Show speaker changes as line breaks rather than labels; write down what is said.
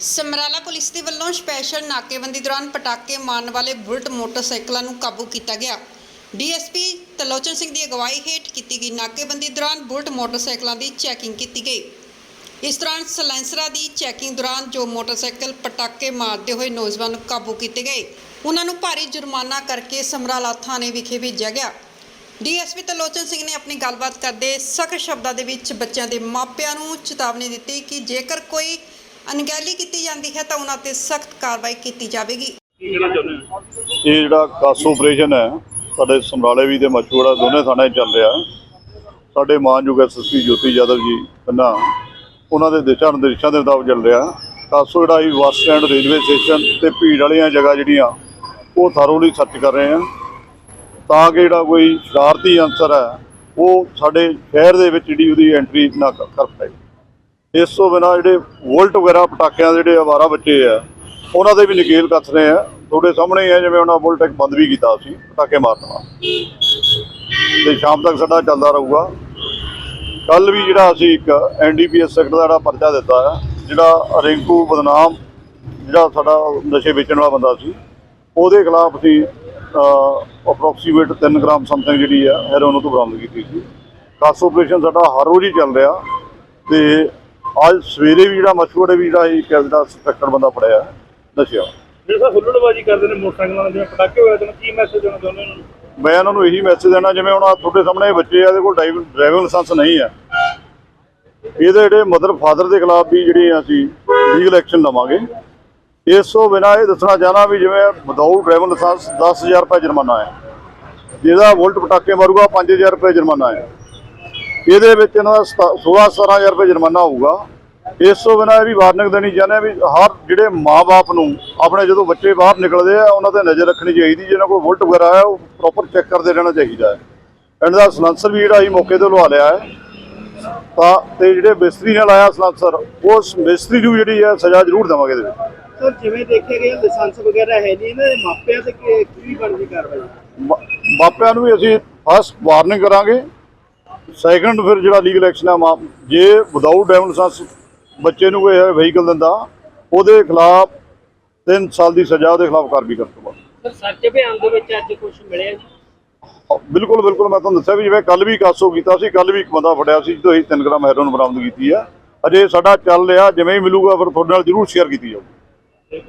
Samrala police ਦੇ ਵੱਲੋਂ special ਨਾਕੇਬੰਦੀ ਦੌਰਾਨ ਪਟਾਕੇ ਮਾਰਨ ਵਾਲੇ ਬੁਲਟ ਮੋਟਰਸਾਈਕਲਾਂ ਨੂੰ ਕਾਬੂ ਕੀਤਾ ਗਿਆ। ਡੀਐਸਪੀ ਤਲੋਚਨ ਸਿੰਘ ਦੀ ਅਗਵਾਈ ਹੇਠ ਕੀਤੀ ਗਈ ਨਾਕੇਬੰਦੀ ਦੌਰਾਨ ਬੁਲਟ ਮੋਟਰਸਾਈਕਲਾਂ ਦੀ ਚੈਕਿੰਗ ਕੀਤੀ ਗਈ। ਇਸ ਦੌਰਾਨ ਸਲੈਂਸਰਾਂ ਦੀ ਚੈਕਿੰਗ ਦੌਰਾਨ ਜੋ ਮੋਟਰਸਾਈਕਲ ਪਟਾਕੇ ਮਾਰਦੇ ਹੋਏ ਨੌਜਵਾਨ ਨੂੰ ਕਾਬੂ ਕੀਤੇ ਗਏ, ਉਹਨਾਂ ਨੂੰ ਭਾਰੀ ਜੁਰਮਾਨਾ ਕਰਕੇ ਸਮਰਾਲਾ ਥਾਣੇ ਵਿਖੇ ਭੇਜਿਆ ਗਿਆ। ਡੀਐਸਪੀ ਤਲੋਚਨ ਸਿੰਘ ਨੇ ਆਪਣੀ ਗੱਲਬਾਤ ਕਰਦੇ ਸਖਤ ਸ਼ਬਦਾਂ ਦੇ ਵਿੱਚ ਬੱਚਿਆਂ ਦੇ ਮਾਪਿਆਂ ਨੂੰ ਚੇਤਾਵਨੀ ਦਿੱਤੀ ਕਿ ਜੇਕਰ ਕੋਈ ਅਣਗਹਿਲੀ ਕੀਤੀ ਜਾਂਦੀ ਹੈ ਤਾਂ ਉਹਨਾਂ ਤੇ ਸਖਤ ਕਾਰਵਾਈ ਕੀਤੀ ਜਾਵੇਗੀ।
ਕੀ ਕਹਿਣਾ ਚਾਹੁੰਦੇ ਹੋ?
ਇਹ ਜਿਹੜਾ ਕਾਸੋ ਆਪਰੇਸ਼ਨ ਹੈ ਸਾਡੇ ਸਮਰਾਲੇ ਵੀ ਤੇ ਮਚੂੜਾ ਦੋਨੇ ਥਾਣੇ 'ਚ ਚੱਲ ਰਿਹਾ। ਸਾਡੇ ਮਾਨਯੋਗ ਐਸਐਸਪੀ ਜੋਤੀ ਯਾਦਵ ਜੀ ਪੰਨਾ ਉਹਨਾਂ ਦੇ ਦਿਸ਼ਾ ਨਿਰਦੇਸ਼ਾਂ ਦੇ ਮੁਤਾਬਕ ਚੱਲ ਰਿਹਾ। ਕਾਸੋ ਜਿਹੜਾ ਹੀ ਬੱਸ ਸਟੈਂਡ ਰੇਲਵੇ ਸਟੇਸ਼ਨ ਤੇ ਭੀੜ ਵਾਲੀਆਂ ਜਗ੍ਹਾ ਜਿਹੜੀਆਂ ਉਹ ਥਰੋਲੀ ਸਰਚ ਕਰ ਰਹੇ ਆ ਤਾਂ ਕਿ ਜਿਹੜਾ ਕੋਈ ਸ਼ਰਾਰਤੀ ਅਨਸਰ ਹੈ ਉਹ ਸਾਡੇ ਸ਼ਹਿਰ ਦੇ ਵਿੱਚ ਜਿਹੜੀ ਉਹਦੀ ਐਂਟਰੀ ਨਾ ਕਰ ਕਰ ਪਾਏ। ਇਸ ਤੋਂ ਬਿਨਾਂ ਜਿਹੜੇ ਵੋਲਟ ਵਗੈਰਾ ਪਟਾਕਿਆਂ ਦੇ ਜਿਹੜੇ ਆਵਾਰਾ ਬੱਚੇ ਆ, ਉਹਨਾਂ ਦੇ ਵੀ ਨਕੇਲ ਕੱਸ ਰਹੇ ਆ। ਤੁਹਾਡੇ ਸਾਹਮਣੇ ਹੀ ਆ, ਜਿਵੇਂ ਉਹਨਾਂ ਵੋਲਟ ਇੱਕ ਬੰਦ ਵੀ ਕੀਤਾ ਸੀ, ਪਟਾਕੇ ਮਾਰਨਾ ਤੇ ਸ਼ਾਮ ਤੱਕ ਸਾਡਾ ਚੱਲਦਾ ਰਹੂਗਾ। ਕੱਲ ਵੀ ਜਿਹੜਾ ਅਸੀਂ ਇੱਕ ਐਨਡੀਪੀਐਸ ਸੈਕਟਰ ਦਾ ਜਿਹੜਾ ਪਰਚਾ ਦਿੱਤਾ ਆ, ਜਿਹੜਾ ਰਿੰਕੂ ਬਦਨਾਮ, ਜਿਹੜਾ ਸਾਡਾ ਨਸ਼ੇ ਵੇਚਣ ਵਾਲਾ ਬੰਦਾ ਸੀ, ਉਹਦੇ ਖਿਲਾਫ ਅਸੀਂ ਅਪਰੋਕਸੀਮੇਟ 3 ਗ੍ਰਾਮ ਸਮਥਿੰਗ ਜਿਹੜੀ ਆ ਹੈਰੋਨ ਤੋਂ ਬਰਾਮਦ ਕੀਤੀ ਸੀ। ਕਾਸ ਆਪਰੇਸ਼ਨ ਸਾਡਾ ਹਰ ਰੋਜ਼ ਹੀ ਚੱਲ ਰਿਹਾ ਤੇ ਅੱਜ ਸਵੇਰੇ ਵੀ ਜਿਹੜਾ ਮਛੂੜੇ ਵੀ ਜਿਹੜਾ ਜਿਹੜਾ ਸਪੈਕਟਰ ਬੰਦਾ ਫੜਿਆ ਨਸ਼ਿਆ
ਜਿਹੜੇ ਹੁੱਲੜਬਾਜੀ ਕਰਦੇ ਨੇ ਮੋਟਰਸਾਈਕਲਾਂ ਨਾਲ ਜਿਵੇਂ ਪਟਾਕੇ ਹੋਏ ਤੇ ਕੀ ਮੈਸੇਜ ਦੇਣਾ ਚਾਹੁੰਦੇ ਉਹਨਾਂ ਨੂੰ?
ਮੈਂ ਉਹਨਾਂ ਨੂੰ ਇਹੀ ਮੈਸੇਜ ਦੇਣਾ ਜਿਵੇਂ ਹੁਣ ਤੁਹਾਡੇ ਸਾਹਮਣੇ ਇਹ ਬੱਚੇ ਆ ਇਹਦੇ ਕੋਲ ਡਰਾਈਵਿੰਗ ਲਾਇਸੈਂਸ ਨਹੀਂ ਹੈ ਇਹਦੇ ਜਿਹੜੇ ਮਦਰ ਫਾਦਰ ਦੇ ਖਿਲਾਫ ਵੀ ਜਿਹੜੀ ਅਸੀਂ ਲੀਗਲ ਐਕਸ਼ਨ ਲਵਾਂਗੇ। ਇਸ ਤੋਂ ਬਿਨਾਂ ਇਹ ਦੱਸਣਾ ਚਾਹਨਾ ਵੀ ਜਿਵੇਂ ਵਿਦਆਊਟ ਡਰਾਈਵਿੰਗ ਲਾਇਸੈਂਸ 10000 ਰੁਪਏ ਜੁਰਮਾਨਾ ਹੈ। ਜਿਹਦਾ ਵੋਲਟ ਪਟਾਕੇ ਮਾਰੂਗਾ 5000 ਰੁਪਏ ਜੁਰਮਾਨਾ ਹੈ। ਇਹਦੇ ਵਿੱਚ ਇਹਨਾਂ ਦਾ 16 17000 ਰੁਪਏ ਜੁਰਮਾਨਾ ਹੋਊਗਾ। ਇਸ ਤੋਂ ਬਿਨਾਂ ਇਹ ਵੀ ਵਾਰਨਿੰਗ ਦੇਣੀ ਚਾਹੁੰਦੇ ਹਾਂ ਵੀ ਹਰ ਜਿਹੜੇ ਮਾਪੇ ਨੂੰ ਆਪਣੇ ਜਦੋਂ ਬੱਚੇ ਬਾਹਰ ਨਿਕਲਦੇ ਆ ਉਹਨਾਂ ਤੇ ਨਜ਼ਰ ਰੱਖਣੀ ਚਾਹੀਦੀ ਜਿਹਨਾਂ ਕੋਲ ਵੋਲਟ ਵਗੈਰਾ ਹੈ ਉਹ ਪ੍ਰੋਪਰ ਚੈੱਕ ਕਰਦੇ ਰਹਿਣਾ ਚਾਹੀਦਾ ਹੈ। ਇਹਨਾਂ ਦਾ ਸਲੈਂਸਰ ਵੀ ਜਿਹੜਾ ਅਸੀਂ ਮੌਕੇ ਤੇ ਲਵਾ ਲਿਆ ਹੈ। ਤਾਂ ਤੇ ਜਿਹੜੇ ਮਿਸਤਰੀ ਨਾਲ ਆਇਆ ਸਲੈਂਸਰ ਉਸ ਮਿਸਤਰੀ ਨੂੰ ਜਿਹੜੀ ਹੈ ਸਜ਼ਾ ਜ਼ਰੂਰ ਦੇਵਾਂਗੇ ਇਹਦੇ ਵਿੱਚ।
ਸਰ ਜਿਵੇਂ ਦੇਖਿਆ ਗਿਆ ਲਾਇਸੈਂਸ ਵਗੈਰਾ ਹੈ ਨਹੀਂ ਇਹਨਾਂ ਦੇ ਮਾਪਿਆਂ ਤੇ ਕੀ ਬਣਦੀ ਕਾਰਵਾਈ?
ਮਾਪਿਆਂ ਨੂੰ ਵੀ ਅਸੀਂ ਫਸਟ ਵਾਰਨਿੰਗ ਕਰਾਂਗੇ। ਸੈਕੰਡ ਫਿਰ ਜਿਹੜਾ ਲੀਗਲ ਐਕਸ਼ਨ ਮਾਪ ਜੇ ਵਿਦਆਊਟ ਡਰਾਈਵਿੰਗ ਲਾਇਸੈਂਸ ਬੱਚੇ ਨੂੰ ਕੋਈ ਵਹੀਕਲ ਦਿੰਦਾ ਉਹਦੇ ਖਿਲਾਫ 3 ਸਾਲ ਦੀ ਸਜ਼ਾ ਉਹਦੇ ਖਿਲਾਫ ਕਾਰਵਾਈ ਕਰ ਦੂੰਗਾ
ਸਰ ਸੱਚ ਬਿਆਨ ਦੇ ਵਿੱਚ ਅੱਜ ਕੁਝ ਮਿਲਿਆ ਜੀ?
ਬਿਲਕੁਲ ਬਿਲਕੁਲ ਮੈਂ ਤੁਹਾਨੂੰ ਦੱਸਿਆ ਵੀ ਜਿਵੇਂ ਕੱਲ ਵੀ ਕਾਸੋ ਕੀਤਾ ਸੀ ਕੱਲ ਵੀ ਇੱਕ ਬੰਦਾ ਫੜਿਆ ਸੀ ਜਿਹਦੇ ਅਸੀਂ 3 ਗ੍ਰਾਮ ਹੈਰੋਨ ਬਰਾਮਦ ਕੀਤੀ ਆ। ਅਜੇ ਸਾਡਾ ਚੱਲ ਰਿਹਾ ਜਿਵੇਂ ਹੀ ਮਿਲੂਗਾ ਫਿਰ ਤੁਹਾਡੇ ਨਾਲ ਜ਼ਰੂਰ ਸ਼ੇਅਰ ਕੀਤੀ ਜਾਊਗੀ।